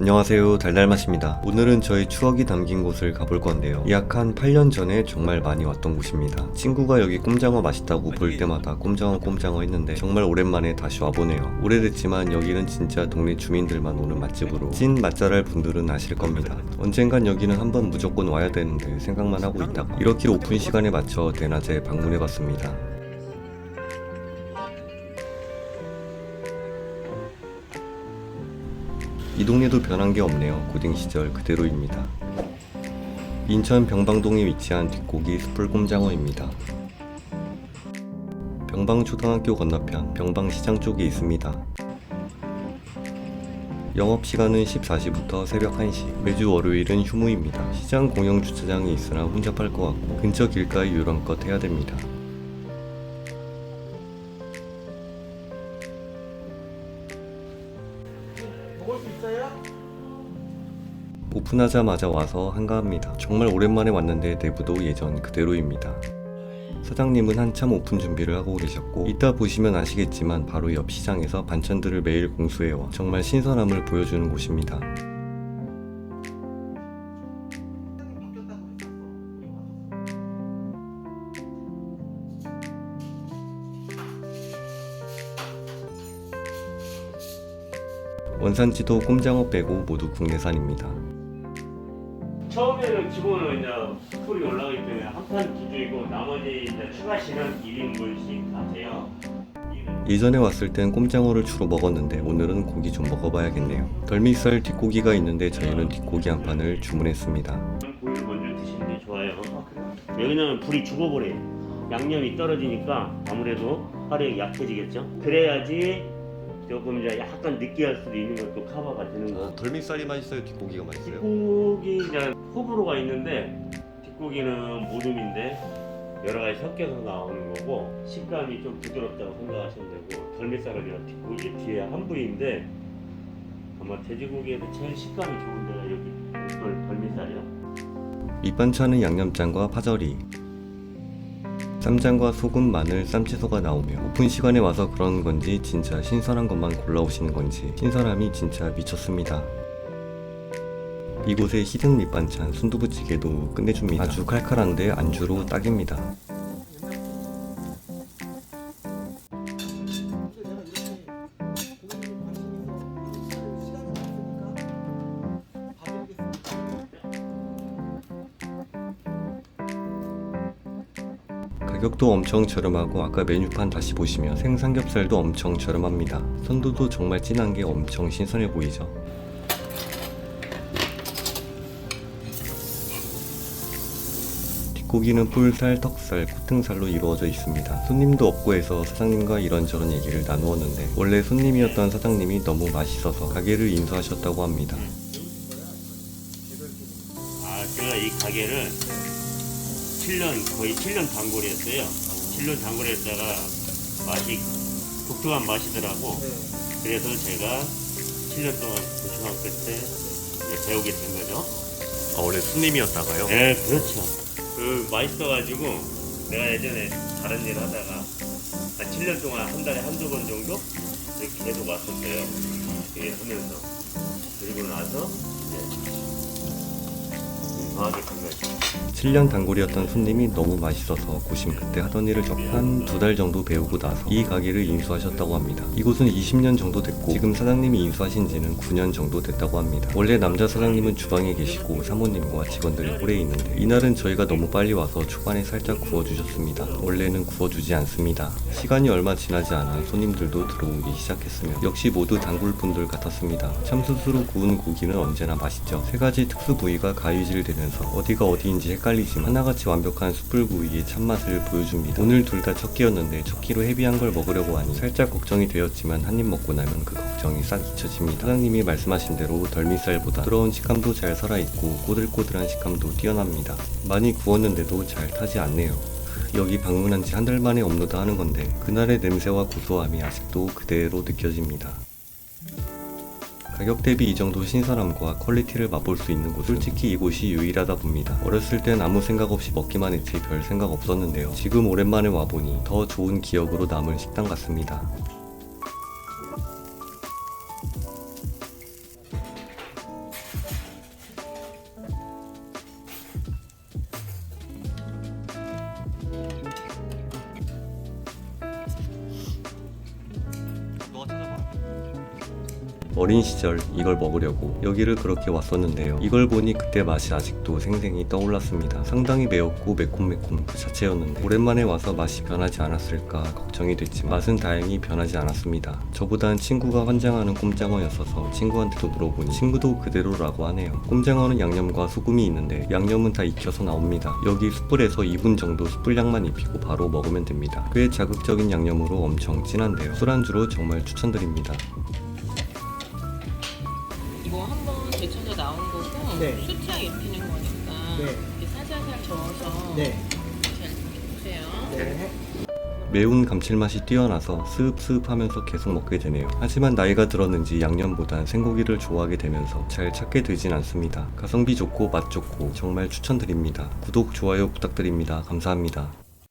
안녕하세요. 달달맛입니다. 오늘은 저의 추억이 담긴 곳을 가볼 건데요. 약 한 8년 전에 정말 많이 왔던 곳입니다. 친구가 여기 꼼장어 맛있다고 볼 때마다 꼼장어 꼼장어 했는데 정말 오랜만에 다시 와보네요. 오래됐지만 여기는 진짜 동네 주민들만 오는 맛집으로 찐 맛잘알 분들은 아실 겁니다. 언젠간 여기는 한번 무조건 와야 되는데 생각만 하고 있다가 이렇게 오픈 시간에 맞춰 대낮에 방문해봤습니다 이 동네도 변한 게 없네요. 고딩 시절 그대로입니다. 인천 병방동에 위치한 뒷고기 숯불 꼼장어입니다. 병방초등학교 건너편 병방시장 쪽에 있습니다. 영업시간은 14시부터 새벽 1시, 매주 월요일은 휴무입니다. 시장 공영 주차장이 있으나 혼잡할 것 같고 근처 길가에 유람껏 해야 됩니다. 먹을 수 있어요? 오픈하자마자 와서 한가합니다. 정말 오랜만에 왔는데 내부도 예전 그대로입니다. 사장님은 한참 오픈 준비를 하고 계셨고 이따 보시면 아시겠지만 바로 옆 시장에서 반찬들을 매일 공수해와 정말 신선함을 보여주는 곳입니다. 원산지도 꼼장어 빼고 모두 국내산입니다. 처음에는 기본은 이제 풀이 올라가기 때문에 한판 기준이고 나머지 이제 추가시는 1인분씩 하세요. 예전에 왔을 땐 꼼장어를 주로 먹었는데 오늘은 고기 좀 먹어봐야겠네요. 덜미살 뒷고기가 있는데 저희는 뒷고기 한 판을 주문했습니다. 고기를 먼저 드시는 게 좋아요. 왜냐면 불이 죽어버려요. 양념이 떨어지니까 아무래도 화력이 약해지겠죠. 그래야지 조금 이제 약간 느끼할 수도 있는 것도 커버가 되는 거고. 덜미살이 맛있어요? 뒷고기가 맛있어요? 뒷고기 이제 호불호가 있는데 뒷고기는 모둠인데 여러 가지 섞여서 나오는 거고 식감이 좀 부드럽다고 생각하시면 되고 덜미살은 뒷고기 뒤에 한 부위인데 아마 돼지고기에도 제일 식감이 좋은 데가 여기 덜, 덜미살이요. 밑반찬은 양념장과 파절이 쌈장과 소금, 마늘, 쌈채소가 나오며 오픈 시간에 와서 그런 건지 진짜 신선한 것만 골라오시는 건지 신선함이 진짜 미쳤습니다. 이곳의 히든 밑반찬 순두부찌개도 끝내줍니다. 아주 칼칼한데 안주로 딱입니다. 가격도 엄청 저렴하고 아까 메뉴판 다시 보시면 생삼겹살도 엄청 저렴합니다. 선도도 정말 진한 게 엄청 신선해 보이죠. 뒷고기는 뿔살, 턱살, 코등살로 이루어져 있습니다. 손님도 없고 해서 사장님과 이런저런 얘기를 나누었는데 원래 손님이었던 사장님이 너무 맛있어서 가게를 인수하셨다고 합니다. 아 제가 이 가게를 7년 거의 7년 단골이었어요. 7년 단골했다가 맛이 독특한 맛이더라고. 그래서 제가 7년 동안 고등학교 때 이제 배우게 된 거죠. 아, 원래 손님이었다가요? 네, 그렇죠. 그 맛있어가지고 내가 예전에 다른 일 하다가 한 7년 동안 한 달에 한두 번 정도 이렇게 계속 왔었어요. 이게 하면서 그리고 나서 이제 정하게 된 거죠. 7년 단골이었던 손님이 너무 맛있어서 고심 그때 하던 일을 접고 한 두 달 정도 배우고 나서 이 가게를 인수하셨다고 합니다. 이곳은 20년 정도 됐고 지금 사장님이 인수하신 지는 9년 정도 됐다고 합니다. 원래 남자 사장님은 주방에 계시고 사모님과 직원들이 오래 있는데 이날은 저희가 너무 빨리 와서 초반에 살짝 구워주셨습니다. 원래는 구워주지 않습니다. 시간이 얼마 지나지 않아 손님들도 들어오기 시작했으며 역시 모두 단골분들 같았습니다. 참숯으로 구운 고기는 언제나 맛있죠. 세 가지 특수 부위가 가위질 되면서 어디가 어디인지 헷갈리 지만 하나같이 완벽한 숯불구이의 참맛을 보여줍니다. 오늘 둘 다 첫 끼였는데 첫 끼로 헤비한 걸 먹으려고 하니 살짝 걱정이 되었지만 한 입 먹고 나면 그 걱정이 싹 잊혀집니다. 사장님이 말씀하신 대로 덜미살보다 부드러운 식감도 잘 살아있고 꼬들꼬들한 식감도 뛰어납니다. 많이 구웠는데도 잘 타지 않네요. 여기 방문한 지 한 달 만에 업로드 하는 건데 그날의 냄새와 고소함이 아직도 그대로 느껴집니다. 가격 대비 이 정도 신선함과 퀄리티를 맛볼 수 있는 곳 솔직히 이곳이 유일하다 봅니다. 어렸을 땐 아무 생각 없이 먹기만 했지 별 생각 없었는데요. 지금 오랜만에 와보니 더 좋은 기억으로 남을 식당 같습니다. 어린 시절 이걸 먹으려고 여기를 그렇게 왔었는데요. 이걸 보니 그때 맛이 아직도 생생히 떠올랐습니다. 상당히 매웠고 매콤매콤 그 자체였는데 오랜만에 와서 맛이 변하지 않았을까 걱정이 됐지만 맛은 다행히 변하지 않았습니다. 저보단 친구가 환장하는 꼼장어였어서 친구한테도 물어보니 친구도 그대로라고 하네요. 꼼장어는 양념과 소금이 있는데 양념은 다 익혀서 나옵니다. 여기 숯불에서 2분 정도 숯불량만 입히고 바로 먹으면 됩니다. 꽤 자극적인 양념으로 엄청 진한데요. 술안주로 정말 추천드립니다. 이거 한번 데쳐서 나온 거고 네. 수트랑 입히는 거니까 네. 이렇게 살살살 저어서 네. 잘 보세요. 네. 매운 감칠맛이 뛰어나서 습습하면서 계속 먹게 되네요. 하지만 나이가 들었는지 양념보단 생고기를 좋아하게 되면서 잘 찾게 되진 않습니다. 가성비 좋고 맛 좋고 정말 추천드립니다. 구독, 좋아요 부탁드립니다. 감사합니다.